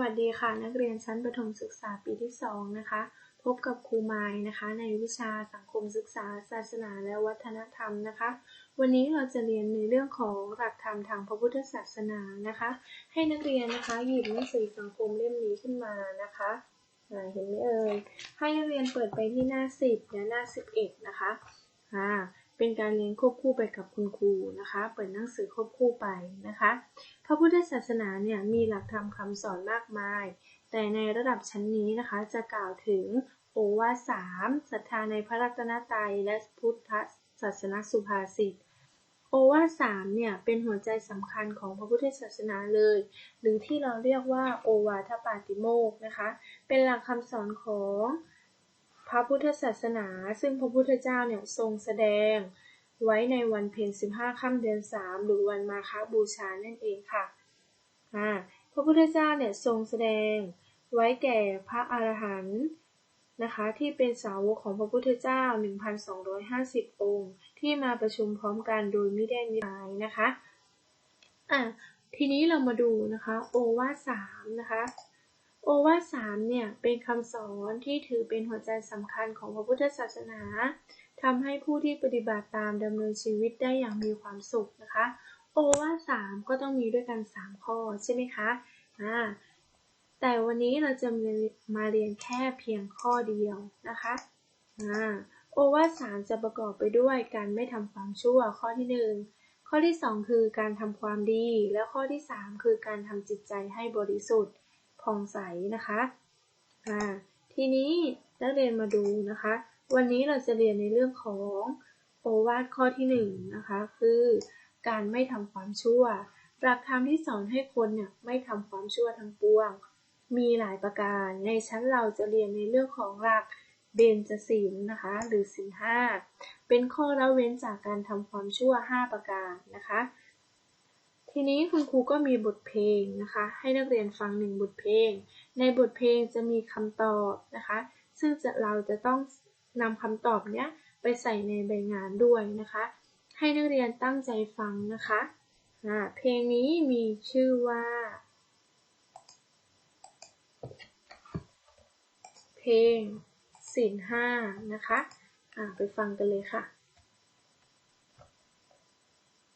วัสดีค่ะ นักเรียนชั้นประถมศึกษาปีที่ 2 นะคะ พบกับครูไม้นะคะ ในวิชาสังคมศึกษา ศาสนาและวัฒนธรรมนะคะ วันนี้เราจะเรียนในเรื่องของหลักธรรมทางพระพุทธศาสนานะคะ ให้นักเรียนนะคะหยิบหนังสือสังคมเล่มนี้ขึ้นมานะคะเห็นไหมเอ่ยให้นักเรียนเปิดไปที่หน้า 10 และหน้า 11 นะคะอ่าเป็นการเรียนควบคู่ไปกับคุณครูนะคะ เปิดหนังสือควบคู่ไปนะคะ พระพุทธศาสนาเนี่ยมีหลักธรรมคำสอนมากมาย แต่ในระดับชั้นนี้นะคะจะกล่าวถึงโอวาสามศรัทธาในพระรัตนตรัยและพุทธศาสนสุภาษิตโอวาสามเนี่ยเป็นหัวใจสำคัญของพระพุทธศาสนาเลย หรือที่เราเรียกว่าโอวาทปาติโมกนะคะ เป็นหลักคำสอนของพระพุทธศาสนา ซึ่งพระพุทธเจ้าเนี่ยทรงแสดง ไว้ในวันเพ็ญ15ค่ำเดือน3หรือวันมาฆบูชานั่นเองค่ะพระพุทธเจ้าเนี่ยทรงแสดงไว้แก่พระอรหันต์นะคะที่เป็นสาวกของพระพุทธเจ้า 1,250 องค์ ที่มาประชุมพร้อมกันโดยไม่ได้นิพายนะคะอะทีนี้เรามาดูนะคะโอวาสามนะคะ โอวาทสามเนี่ยเป็นคำสอนที่ถือเป็นหัวใจสำคัญของพระพุทธศาสนาทำให้ผู้ที่ปฏิบัติตามดำเนินชีวิตได้อย่างมีความสุขนะคะ โอวาทสามก็ต้องมีด้วยกัน 3 ข้อใช่ไหมคะอ่าแต่วันนี้เราจะมาเรียนแค่เพียงข้อเดียวนะคะอ่าโอวาทสามจะประกอบไปด้วยการไม่ทำความชั่วข้อที่ 1 ข้อที่ 2 คือการทำความดี และข้อที่ 3 คือการทำจิตใจให้บริสุทธิ์ ผ่องใสนะคะอ่าทีนี้นักเรียนมาดูนะคะ วันนี้เราจะเรียนในเรื่องของโอวาทข้อที่1นนะคะคือการไม่ทำความชั่ว หลักธรรมที่สอนให้คนเนี่ยไม่ทำความชั่วทั้งปวง มีหลายประการ ในชั้นเราจะเรียนในเรื่องของหลักเบญจศีลนะคะ หรือศีลห้าเป็นข้อละเว้นจากการทำความชั่ว 5 ประการนะคะ ทีนี้คุณครูก็มีบทเพลงนะคะ ให้นักเรียนฟังหนึ่งบทเพลง ในบทเพลงจะมีคำตอบนะคะ ซึ่งจะเราจะต้องนำคำตอบเนี้ยไปใส่ในใบงานด้วยนะคะ ให้นักเรียนตั้งใจฟังนะคะะเพลงนี้มีชื่อว่า เพลงสินห้านะคะะไปฟังกันเลยค่ะ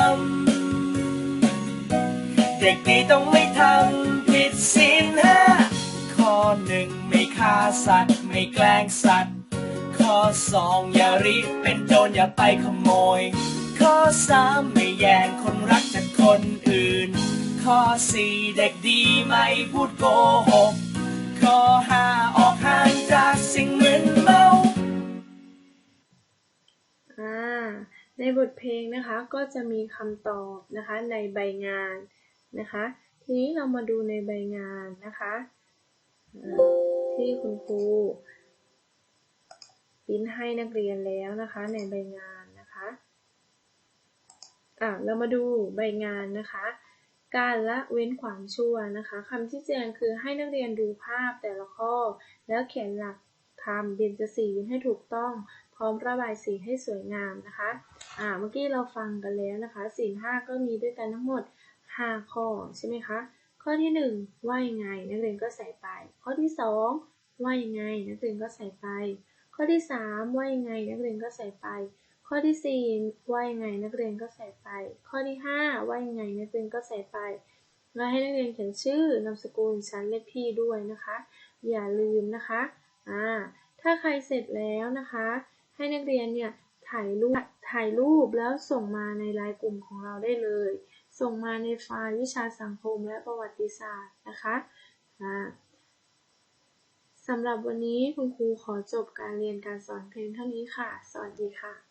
ำ เด็กดีต้องไม่ทำผิดศีลห้าข้อหนึ่งไม่ฆ่าสัตว์ไม่แกล้งสัตว์ ข้อสองอย่ารีบเป็นโจรอย่าไปขโมย ข้อสามไม่แย่งคนรักจากคนอื่น ข้อสี่เด็กดีไม่พูดโกหก ข้อห้าออกห่างจากสิ่งมึนเมา ในบทเพลงนะคะก็จะมีคำตอบนะคะในใบงานนะคะ ทีนี้เรามาดูในใบงานนะคะ ที่คุณครูพิมพ์ให้นักเรียนแล้วนะคะในใบงานนะคะอ่าเรามาดูใบงานนะคะ การละเว้นความชั่วนะคะคำที่แจงคือให้นักเรียนดูภาพแต่ละข้อ แล้วเขียนหลักทำเบญจศีลให้ถูกต้อง พร้อมระบายสีให้สวยงามนะคะ อ่าเมื่อกี้เราฟังกันแล้วนะคะศีลห้าก็มีด้วยกันทั้งหมด 5 ข้อใช่ไหมคะ ข้อที่ 1 ว่ายังไงนักเรียนก็ใส่ไป ข้อที่ 2 ว่ายังไงนักเรียนก็ใส่ไป ข้อที่ 3 ว่ายังไงนักเรียนก็ใส่ไป ข้อที่ 4 ว่ายังไงนักเรียนก็ใส่ไป ข้อที่ 5 ว่ายังไงนักเรียนก็ใส่ไปและให้นักเรียนเขียนชื่อนามสกุลชั้นเลขที่ด้วยนะคะ อย่าลืมนะคะอ่าถ้าใครเสร็จแล้วนะคะ ให้นักเรียนเนี่ยถ่ายรูป ถ่ายรูปแล้วส่งมาในไลน์กลุ่มของเราได้เลย ส่งมาในไฟล์วิชาสังคมและประวัติศาสตร์นะคะสำหรับวันนี้คุณครูขอจบการเรียนการสอนเพียงเท่านี้ค่ะ สวัสดีค่ะ